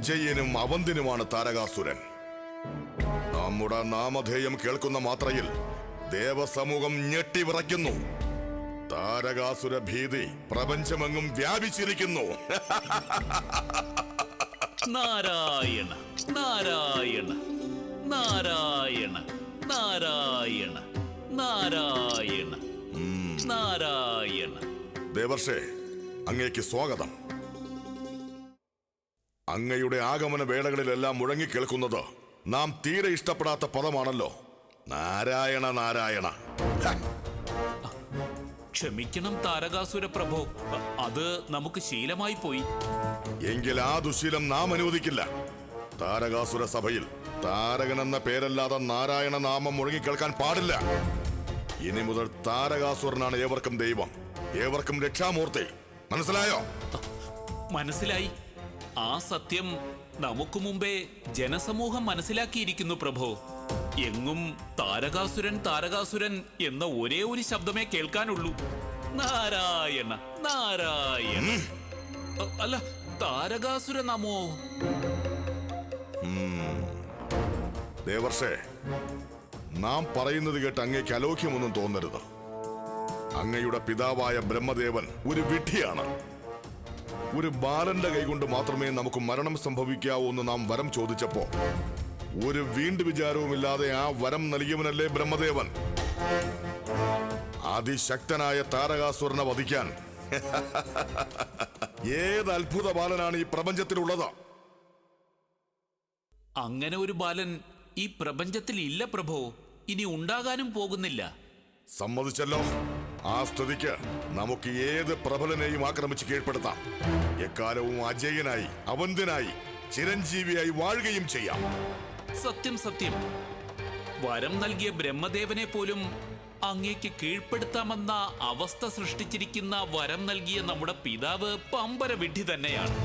അജയനും അവന്തിനുമാണ് താരകാസുരൻ. നമ്മുടെ നാമധേയം കേൾക്കുന്ന മാത്രയിൽ ദേവസമൂഹം ഞെട്ടിവിറയ്ക്കുന്നു. താരകാസുര ഭീതി പ്രപഞ്ചമെങ്ങും വ്യാപിച്ചിരിക്കുന്നു. നാരായണ നാരായണ നാരായണ നാരായണ നാരായണ നാരായണ. ദേവർഷേ അങ്ങേക്ക് സ്വാഗതം. അങ്ങയുടെ ആഗമന വേളകളിലെല്ലാം മുഴങ്ങിക്കേൾക്കുന്നത് നാം തീരെ ഇഷ്ടപ്പെടാത്ത പദമാണല്ലോ. നാരായണ നാരായണ. ക്ഷമിക്കണം താരകാസുര പ്രഭോ. അത് നമുക്ക് ശീലമായി പോയി. എങ്കിൽ ആ ദുശീലം നാം അനുവദിക്കില്ല. താരകാസുര സഭയിൽ താരകൻ എന്ന പേരല്ലാതെ നാരായണ നാമം മുഴങ്ങിക്കേൾക്കാൻ പാടില്ല. ഇനി മുതൽ താരകാസുരനാണ് ഏവർക്കും ദൈവം. ഏവർക്കും രക്ഷാമൂർത്തി. മനസ്സിലായോ? മനസ്സിലായി. ആ സത്യം നമുക്ക് മുമ്പേ ജനസമൂഹം മനസ്സിലാക്കിയിരിക്കുന്നു പ്രഭോ. എങ്ങും താരകാസുരൻ താരകാസുരൻ എന്ന ഒരേ ഒരു ശബ്ദമേ കേൾക്കാനുള്ളൂ. നാരായണ നാരായണ. അല്ല താരകാസുര നമോ? ദേവർഷേ നാം പറയുന്നത് കേട്ട് അങ്ങേക്ക് അലോക്യമൊന്നും തോന്നരുത്. അങ്ങയുടെ പിതാവായ ബ്രഹ്മദേവൻ ഒരു വിഡ്ഢിയാണ്. ഒരു ബാലന്റെ കൈകൊണ്ട് മാത്രമേ നമുക്ക് മരണം സംഭവിക്കാവൂ എന്ന് നാം വരം ചോദിച്ചപ്പോ ഒരു വീണ്ടു വിചാരവുമില്ലാതെ ആ വരം നൽകിയവനല്ലേ ബ്രഹ്മദേവൻ? അതിശക്തനായ താരകാസുരനെ വധിക്കാൻ. ഏത് അത്ഭുത ബാലനാണ് ഈ പ്രപഞ്ചത്തിലുള്ളത്? അങ്ങനെ ഒരു ബാലൻ ഈ പ്രപഞ്ചത്തിൽ ഇല്ല പ്രഭോ. ഇനി ഉണ്ടാകാനും പോകുന്നില്ല. സമ്മതിച്ചല്ലോ. ആ സ്ഥിതിക്ക് നമുക്ക് ഏത് പ്രബലനെയും ആക്രമിച്ച് കീഴ്പ്പെടുത്താം. എക്കാലവും അജയനായി അവന്തിനായി ചിരഞ്ജീവിയായി വാഴുകയും ചെയ്യാം. സത്യം സത്യം. വരം നൽകിയ ബ്രഹ്മദേവനെ പോലും അങ്ങേക്ക് കീഴ്പ്പെടുത്താമെന്ന അവസ്ഥ സൃഷ്ടിച്ചിരിക്കുന്ന വരം നൽകിയ നമ്മുടെ പിതാവ് പമ്പര വിഡ്ഢി തന്നെയാണ്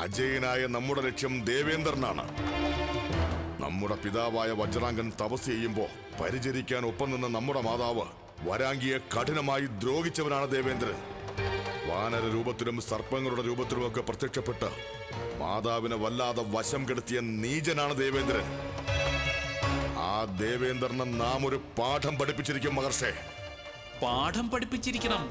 അജയനായ നമ്മുടെ ലക്ഷ്യം ദേവേന്ദ്രനാണ്. നമ്മുടെ പിതാവായ വജ്രാംഗൻ തപസ് ചെയ്യുമ്പോ പരിചരിക്കാൻ ഒപ്പം നിന്ന നമ്മുടെ മാതാവ് വരാങ്കിയെ കഠിനമായി ദ്രോഹിച്ചവനാണ് ദേവേന്ദ്രൻ. വാനര രൂപത്തിലും സർപ്പങ്ങളുടെ രൂപത്തിലും ഒക്കെ പ്രത്യക്ഷപ്പെട്ട് മാതാവിനെ വല്ലാതെ വശം കെടുത്തിയ നീചനാണ് ദേവേന്ദ്രൻ. ആ ദേവേന്ദ്രനെ നാം ഒരു പാഠം പഠിപ്പിച്ചിരിക്കും മഹർഷേ. പാഠം പഠിപ്പിച്ചിരിക്കണം.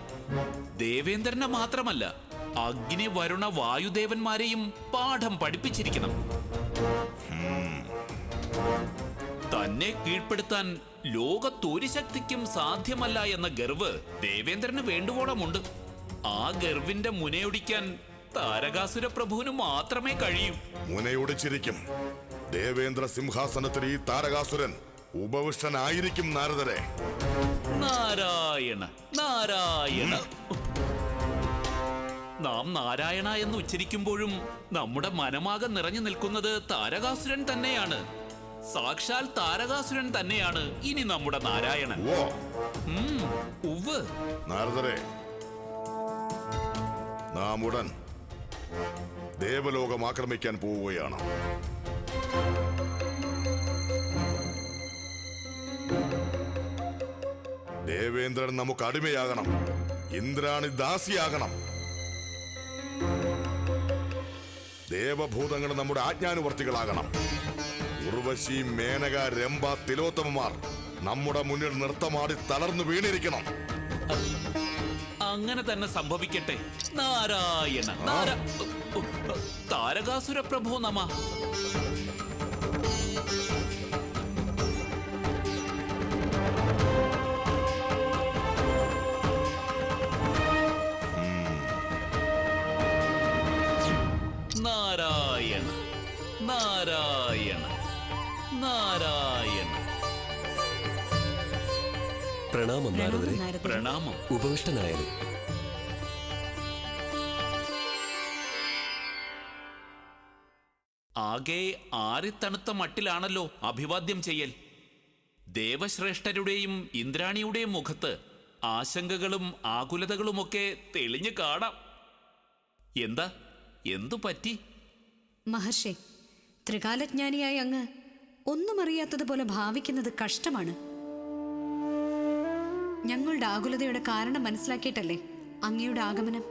ദേവേന്ദ്രനെ മാത്രമല്ല അഗ്നി വരുണ വായുദേവന്മാരെയും പാഠം പഠിപ്പിച്ചിരിക്കണം. തന്നെ കീഴ്പ്പെടുത്താൻ ലോകത്തൊരു ശക്തിക്കും സാധ്യമല്ല എന്ന ഗർവ് ദേവേന്ദ്രന് വേണ്ടുവോളമുണ്ട്. ആ ഗർവിന്റെ മുനയൊടിക്കാൻ താരകാസുര പ്രഭുവിന് മാത്രമേ കഴിയൂ. മുനയൊടിച്ചിരിക്കും. ദേവേന്ദ്ര സിംഹാസനത്തിൽ ഈ താരകാസുരൻ ഉപവിഷ്ടനായിരിക്കും നാരദരെ. നാരായണ നാരായണ. നാം നാരായണ എന്ന് ഉച്ചരിക്കുമ്പോഴും നമ്മുടെ മനമാകെ നിറഞ്ഞു നിൽക്കുന്നത് താരകാസുരൻ തന്നെയാണ്. സാക്ഷാൽ താരകാസുരൻ തന്നെയാണ് ഇനി നമ്മുടെ നാരായണൻ. ഓ ഉം, ഉവ്വ്. നാരദരെ നാം ഉടൻ ദേവലോകം ആക്രമിക്കാൻ പോവുകയാണ്. ദേവേന്ദ്രൻ നമുക്ക് അടിമയാകണം. ഇന്ദ്രാണി ദാസിയാകണം. ദേവഭൂതങ്ങൾ നമ്മുടെ ആജ്ഞാനുവർത്തികളാകണം. ഉർവശി മേനക രംഭ തിലോത്തമമാർ നമ്മുടെ മുന്നിൽ നൃത്തമാടി തളർന്നു വീണിരിക്കണം. അങ്ങനെ തന്നെ സംഭവിക്കട്ടെ. നാരായണ. നാര താരകാസുര പ്രഭു നമ. പ്രണാമം നാരദരെ. പ്രണാമം ഉപവിഷ്ടനായത് ആകെ ആറിത്തണുത്ത മട്ടിലാണല്ലോ അഭിവാദ്യം ചെയ്യൽ. ദേവശ്രേഷ്ഠരുടെയും ഇന്ദ്രാണിയുടെയും മുഖത്ത് ആശങ്കകളും ആകുലതകളുമൊക്കെ തെളിഞ്ഞു കാണാം. എന്താ? എന്തു പറ്റി? മഹർഷേ ത്രികാലജ്ഞാനിയായി അങ്ങ് ഒന്നും അറിയാത്തതുപോലെ ഭാവിക്കുന്നത് കഷ്ടമാണ്. ഞങ്ങളുടെ ആകുലതയുടെ കാരണം മനസ്സിലാക്കിയിട്ടല്ലേ അങ്ങയുടെ ആഗമനം?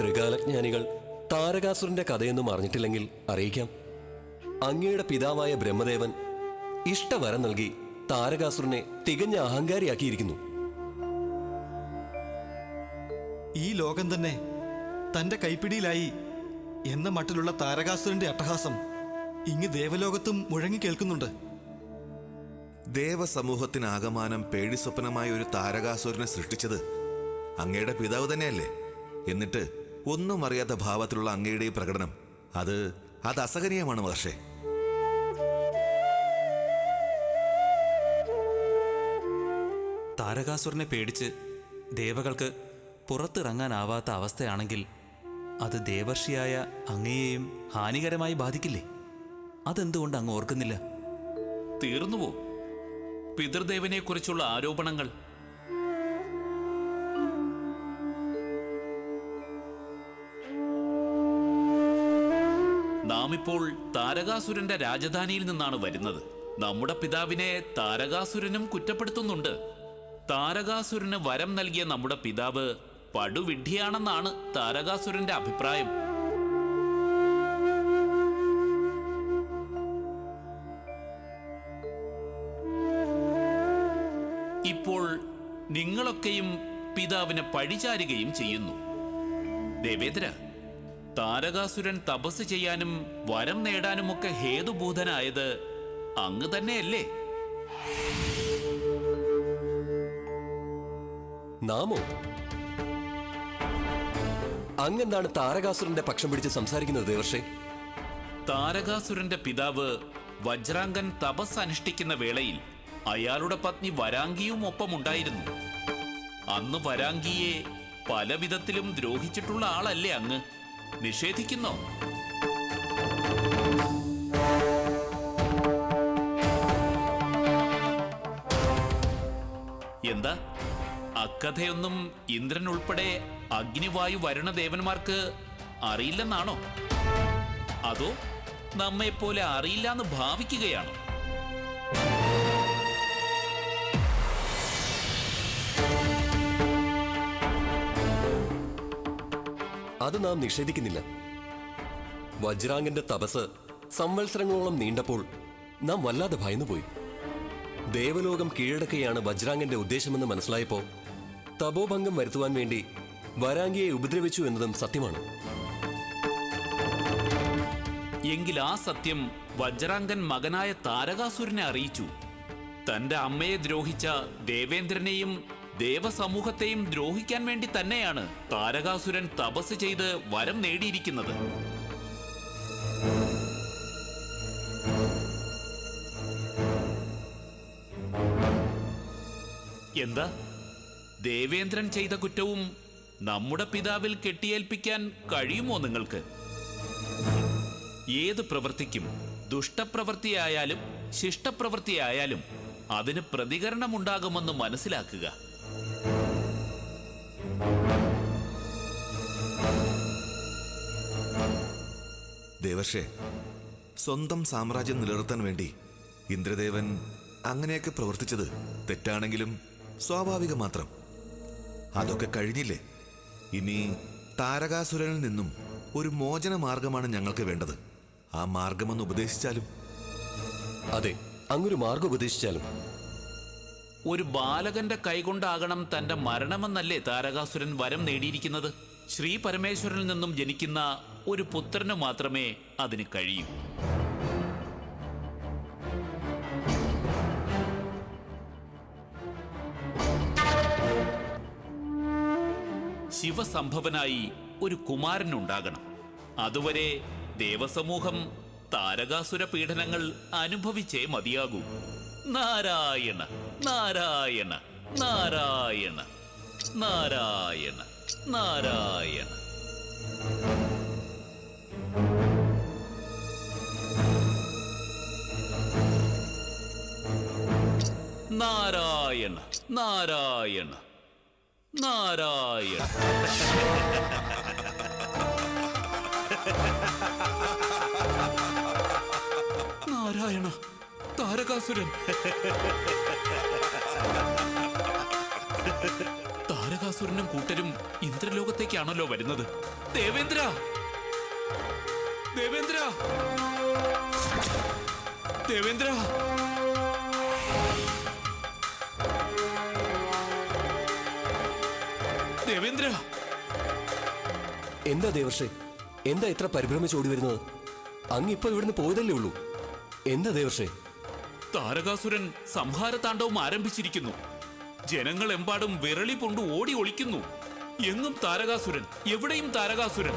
ത്രികാലജ്ഞാനികൾ താരകാസുരന്റെ കഥയൊന്നും അറിഞ്ഞിട്ടില്ലെങ്കിൽ അറിയിക്കാം. അങ്ങയുടെ പിതാവായ ബ്രഹ്മദേവൻ ഇഷ്ടവരം നൽകി താരകാസുരനെ തികഞ്ഞ അഹങ്കാരിയാക്കിയിരിക്കുന്നു. ഈ ലോകം തന്നെ തന്റെ കൈപ്പിടിയിലായി എന്ന മട്ടിലുള്ള താരകാസുരന്റെ അട്ടഹാസം ഇങ്ങ് ദേവലോകത്തും മുഴങ്ങി കേൾക്കുന്നുണ്ട്. ദേവസമൂഹത്തിനാകമാനം പേടിസ്വപ്നമായ ഒരു താരകാസുരനെ സൃഷ്ടിച്ചത് അങ്ങയുടെ പിതാവ് തന്നെയല്ലേ? എന്നിട്ട് ഒന്നും അറിയാത്ത ഭാവത്തിലുള്ള അങ്ങയുടെ ഈ പ്രകടനം. അത് അത് അസഹനീയമാണ് മഹർഷേ. താരകാസുരനെ പേടിച്ച് ദേവകൾക്ക് പുറത്തിറങ്ങാനാവാത്ത അവസ്ഥയാണെങ്കിൽ അത് ദേവർഷിയായ അങ്ങയെയും ഹാനികരമായി ബാധിക്കില്ലേ? അതെന്തുകൊണ്ട് അങ്ങ് ഓർക്കുന്നില്ല? തീർന്നുവോ പിതൃദേവനെ കുറിച്ചുള്ള ആരോപണങ്ങൾ. നാം ഇപ്പോൾ താരകാസുരന്റെ രാജധാനിയിൽ നിന്നാണ് വരുന്നത്. നമ്മുടെ പിതാവിനെ താരകാസുരനും കുറ്റപ്പെടുത്തുന്നുണ്ട്. താരകാസുരന് വരം നൽകിയ നമ്മുടെ പിതാവ് പടുവിഡ്ഢിയാണെന്നാണ് താരകാസുരന്റെ അഭിപ്രായം. ഇപ്പോൾ നിങ്ങളൊക്കെയും പിതാവിനെ പഴിചാരുകയും ചെയ്യുന്നു. ദേവേന്ദ്ര താരകാസുരൻ തപസ് ചെയ്യാനും വരം നേടാനുമൊക്കെ ഹേതുഭൂതനായത് അങ്ങ് തന്നെയല്ലേ? നാമോ? അങ്ങെന്താണ് താരകാസുരന്റെ പക്ഷം പിടിച്ച് സംസാരിക്കുന്നത് ദേവർഷേ? താരകാസുരന്റെ പിതാവ് വജ്രാംഗൻ തപസ് അനുഷ്ഠിക്കുന്ന വേളയിൽ അയാളുടെ പത്നി വരാങ്കിയും ഒപ്പമുണ്ടായിരുന്നു. അന്ന് വരാങ്കിയെ പല വിധത്തിലും ദ്രോഹിച്ചിട്ടുള്ള ആളല്ലേ അങ്ങ്? നിഷേധിക്കുന്നോ? എന്താ? അക്കഥയൊന്നും ഇന്ദ്രൻ ഉൾപ്പെടെ അഗ്നിവായു വരുണ ദേവന്മാർക്ക് അറിയില്ലെന്നാണോ? അതോ നമ്മെപ്പോലെ അറിയില്ല എന്ന് ഭാവിക്കുകയാണോ? അത് നാം നിഷേധിക്കുന്നില്ല. വജ്രാംഗന്റെ തപസ് സംവത്സരങ്ങളോളം നീണ്ടപ്പോൾ നാം വല്ലാതെ ഭയന്നുപോയി. ദേവലോകം കീഴടക്കുകയാണ് വജ്രാംഗന്റെ ഉദ്ദേശമെന്ന് മനസ്സിലായപ്പോൾ തപോഭംഗം വരുത്തുവാൻ വേണ്ടി വരാംഗിയെ ഉപദ്രവിച്ചു എന്നതും സത്യമാണ്. എങ്കിൽ ആ സത്യം വജ്രാംഗൻ മകനായ താരകാസുരനെ അറിയിച്ചു. തന്റെ അമ്മയെ ദ്രോഹിച്ച ദേവേന്ദ്രനെയും ദേവസമൂഹത്തെയും ദ്രോഹിക്കാൻ വേണ്ടി തന്നെയാണ് താരകാസുരൻ തപസ് ചെയ്ത് വരം നേടിയിരിക്കുന്നത്. എന്താ? ദേവേന്ദ്രൻ ചെയ്ത കുറ്റവും നമ്മുടെ പിതാവിൽ കെട്ടിയേൽപ്പിക്കാൻ കഴിയുമോ നിങ്ങൾക്ക്? ഏത് പ്രവൃത്തിക്കും ദുഷ്ടപ്രവൃത്തിയായാലും ശിഷ്ടപ്രവൃത്തിയായാലും അതിന് പ്രതികരണമുണ്ടാകുമെന്ന് മനസ്സിലാക്കുക. ദേവർഷേ സ്വന്തം സാമ്രാജ്യം നിലനിർത്താൻ വേണ്ടി ഇന്ദ്രദേവൻ അങ്ങനെയൊക്കെ പ്രവർത്തിച്ചത് തെറ്റാണെങ്കിലും സ്വാഭാവികം മാത്രം. അതൊക്കെ കഴിഞ്ഞില്ലേ? ഇനി താരകാസുരനിൽ നിന്നും ഒരു മോചന മാർഗമാണ് ഞങ്ങൾക്ക് വേണ്ടത്. ആ മാർഗമെന്ന് ഉപദേശിച്ചാലും. അതെ അങ്ങൊരു മാർഗം ഉപദേശിച്ചാലും. ഒരു ബാലകന്റെ കൈകൊണ്ടാകണം തന്റെ മരണമെന്നല്ലേ താരകാസുരൻ വരം നേടിയിരിക്കുന്നത്? ശ്രീ പരമേശ്വരനിൽ നിന്നും ജനിക്കുന്ന ഒരു പുത്രന് മാത്രമേ അതിന് കഴിയും. ശിവസംഭവനായി ഒരു കുമാരനുണ്ടാകണം. അതുവരെ ദേവസമൂഹം താരകാസുര പീഡനങ്ങൾ അനുഭവിച്ചേ മതിയാകൂ. നാരായണ നാരായണ നാരായണ നാരായണ നാരായണ. നാരായണ നാരായണ നാരായണ. നാരായണ താരകാസുരൻ. താരകാസുരനും കൂട്ടരും ഇന്ദ്രലോകത്തേക്കാണല്ലോ വരുന്നത്. ദേവേന്ദ്ര! ദേവേന്ദ്ര! ദേവേന്ദ്ര! എന്താ ദേവർഷേ? എന്താ ഇത്ര പരിഭ്രമിച്ച് ഓടി വരുന്നത് അങ്ങിപ്പോ ഇവിടുന്ന് പോയതല്ലേ ഉള്ളൂ. എന്താ ദേവർഷേ? താരകാസുരൻ സംഹാരതാണ്ഡവം ആരംഭിച്ചിരിക്കുന്നു. ജനങ്ങളെമ്പാടും വിരളി കൊണ്ട് ഓടി ഒളിക്കുന്നു. എങ്ങും താരകാസുരൻ എവിടെയും താരകാസുരൻ?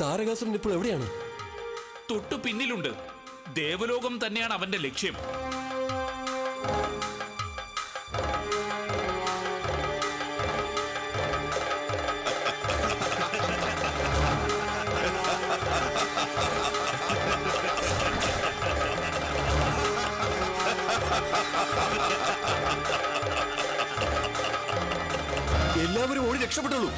താരകാസുരൻ ഇപ്പോൾ എവിടെയാണ്? തൊട്ടു പിന്നിലുണ്ട്. ദേവലോകം തന്നെയാണ് അവന്റെ ലക്ഷ്യം. എല്ലാവരും ഓടി രക്ഷപ്പെട്ടുള്ളൂ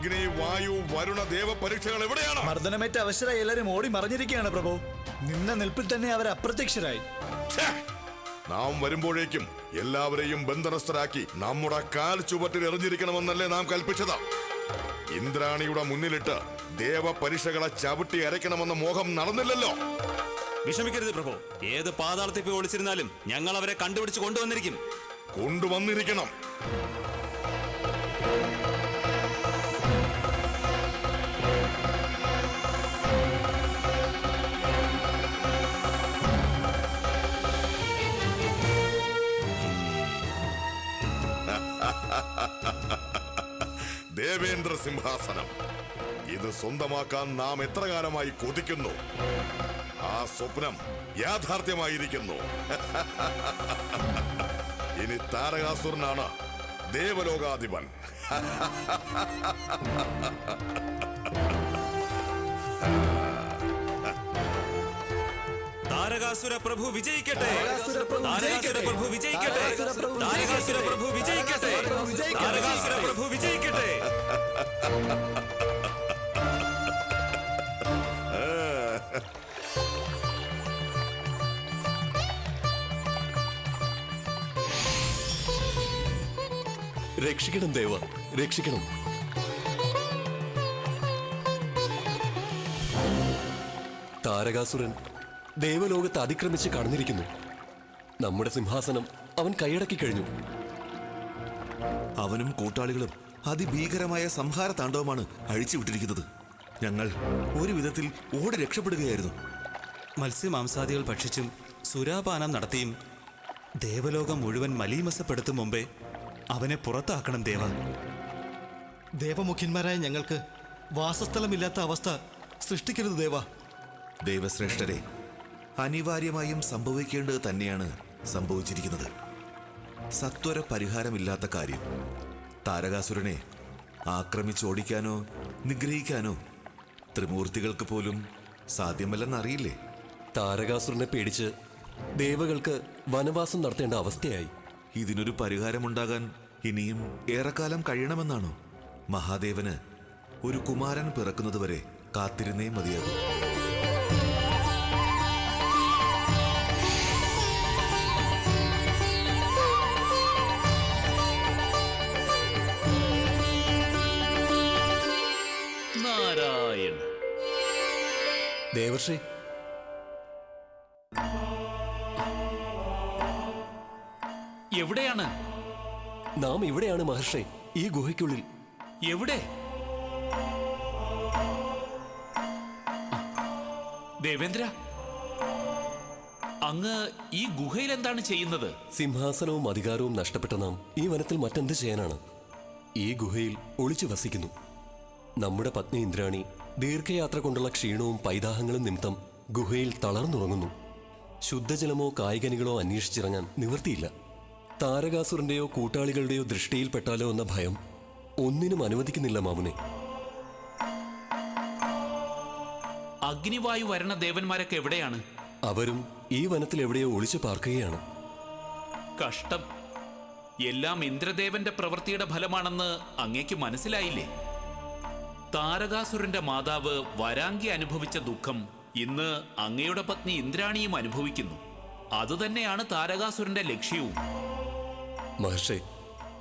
അഗ്നി വായു വരുണ ദേവ പരീക്ഷകൾ എവിടെയാണ്? മർദ്ദനമേറ്റ അവശരായി എല്ലാരും ഓടി മറിഞ്ഞിരിക്കുകയാണ് പ്രഭു. നിന്ന നിൽപ്പിൽ തന്നെ അവർ അപ്രത്യക്ഷരായി. നാം വരുമ്പോഴേക്കും എല്ലാവരെയും ബന്ധനസ്ഥരാക്കി നമ്മുടെ കാൽ ചുവട്ടിൽ എറിഞ്ഞിരിക്കണമെന്നല്ലേ നാം കൽപ്പിച്ചത്. ഇന്ദ്രാണിയുടെ മുന്നിലിട്ട് ദേവ പരീക്ഷകളെ ചവിട്ടി അരയ്ക്കണമെന്ന മോഹം നടന്നില്ലല്ലോ. വിഷമിക്കരുത് പ്രഭു. ഏത് പാതാളത്തിൽ പോയി ഒളിച്ചിരുന്നാലും ഞങ്ങൾ അവരെ കണ്ടുപിടിച്ച് കൊണ്ടുവന്നിരിക്കും. കൊണ്ടുവന്നിരിക്കണം. ദേവേന്ദ്ര സിംഹാസനം. ഇത് സ്വന്തമാക്കാൻ നാം എത്ര കാലമായി കൊതിക്കുന്നു? ആ സ്വപ്നം യാഥാർത്ഥ്യമായിരിക്കുന്നു. ഇനി താരകാസുരനാണ് ദേവലോകാധിപൻ. താരകാസുര പ്രഭു വിജയിക്കട്ടെ. താരകാസുര പ്രഭു താരകാസുര വിജയിക്കട്ടെ. പ്രഭു വിജയിക്കട്ടെ. പ്രഭു താരകാസുര പ്രഭു വിജയിക്കട്ടെ. താരകാസുര പ്രഭു വിജയിക്കട്ടെ. രക്ഷിക്കണം ദേവ രക്ഷിക്കണം. താരകാസുരൻ ദേവലോകത്ത് അതിക്രമിച്ച് കടന്നിരിക്കുന്നു. നമ്മുടെ സിംഹാസനം അവൻ കൈയടക്കി കഴിഞ്ഞു. അവനും കൂട്ടാളികളും അതിഭീകരമായ സംഹാര താണ്ഡവമാണ് അഴിച്ചുവിട്ടിരിക്കുന്നത് ഞങ്ങൾ ഒരു വിധത്തിൽ ഓടി രക്ഷപ്പെടുകയായിരുന്നു. മത്സ്യമാംസാദികൾ ഭക്ഷിച്ചും സുരാപാനം നടത്തിയും ദേവലോകം മുഴുവൻ മലീമസപ്പെടുത്തും മുമ്പേ അവനെ പുറത്താക്കണം ദേവ. ദേവമുഖ്യന്മാരായ ഞങ്ങൾക്ക് വാസസ്ഥലമില്ലാത്ത അവസ്ഥ സൃഷ്ടിക്കരുത് ദേവ. ദൈവശ്രേഷ്ഠരെ അനിവാര്യമായും സംഭവിക്കേണ്ടത് തന്നെയാണ് സംഭവിച്ചിരിക്കുന്നത്. സത്വര പരിഹാരമില്ലാത്ത കാര്യം. താരകാസുരനെ ആക്രമിച്ചോടിക്കാനോ നിഗ്രഹിക്കാനോ ത്രിമൂർത്തികൾക്ക് പോലും സാധ്യമല്ലെന്നറിയില്ലേ താരകാസുരനെ പേടിച്ച് ദേവകൾക്ക് വനവാസം നടത്തേണ്ട അവസ്ഥയായി. ഇതിനൊരു പരിഹാരമുണ്ടാകാൻ ഇനിയും ഏറെക്കാലം കഴിയണമെന്നാണോ? മഹാദേവന് ഒരു കുമാരൻ പിറക്കുന്നതുവരെ കാത്തിരുന്നേ മതിയാകൂ. ദേവർഷേ എവിടെയാണ്? നാം ഇവിടെയാണ് മഹർഷേ ഈ ഗുഹയ്ക്കുള്ളിൽ. എവിടെ? ദേവേന്ദ്ര അങ്ങ് ഈ ഗുഹയിൽ എന്താണ് ചെയ്യുന്നത്? സിംഹാസനവും അധികാരവും നഷ്ടപ്പെട്ട നാം ഈ വനത്തിൽ മറ്റെന്ത് ചെയ്യാനാണ്? ഈ ഗുഹയിൽ ഒളിച്ചു വസിക്കുന്നു. നമ്മുടെ പത്നി ഇന്ദ്രാണി ദീർഘയാത്ര കൊണ്ടുള്ള ക്ഷീണവും പൈതാഹങ്ങളും നിമിത്തം ഗുഹയിൽ തളർന്നുറങ്ങുന്നു. ശുദ്ധജലമോ കായികനികളോ അന്വേഷിച്ചിറങ്ങാൻ നിവൃത്തിയില്ല. താരകാസുറിന്റെയോ കൂട്ടാളികളുടെയോ ദൃഷ്ടിയിൽപ്പെട്ടാലോ എന്ന ഭയം ഒന്നിനും അനുവദിക്കുന്നില്ല മാമുനെ. അഗ്നിവായു വരണ ദേവന്മാരൊക്കെ എവിടെയാണ്? അവരും ഈ വനത്തിൽ എവിടെയോ ഒളിച്ചു പാർക്കുകയാണ്. കഷ്ടം. എല്ലാം ഇന്ദ്രദേവന്റെ പ്രവൃത്തിയുടെ ഫലമാണെന്ന് അങ്ങേക്ക് മനസ്സിലായില്ലേ? താരകാസുരന്റെ മാതാവ് വരാങ്കി അനുഭവിച്ച ദുഃഖം ഇന്ന് അങ്ങയുടെ പത്നി ഇന്ദ്രാണിയും അനുഭവിക്കുന്നു. അതുതന്നെയാണ് താരകാസുരന്റെ ലക്ഷ്യവും. മഹർഷേ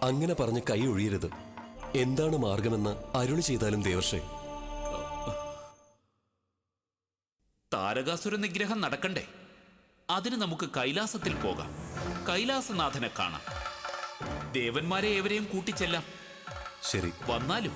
അങ്ങനെ പറഞ്ഞ് കൈ ഒഴിയരുത്. എന്താണ് മാർഗമെന്ന് അരുളി ചെയ്താലും ദേവർഷേ. താരകാസുര നിഗ്രഹം നടക്കണ്ടേ? അതിന് നമുക്ക് കൈലാസത്തിൽ പോകാം. കൈലാസനാഥനെ കാണാം. ദേവന്മാരെ ഏവരെയും കൂട്ടിച്ചെല്ലാം. ശരി. വന്നാലും.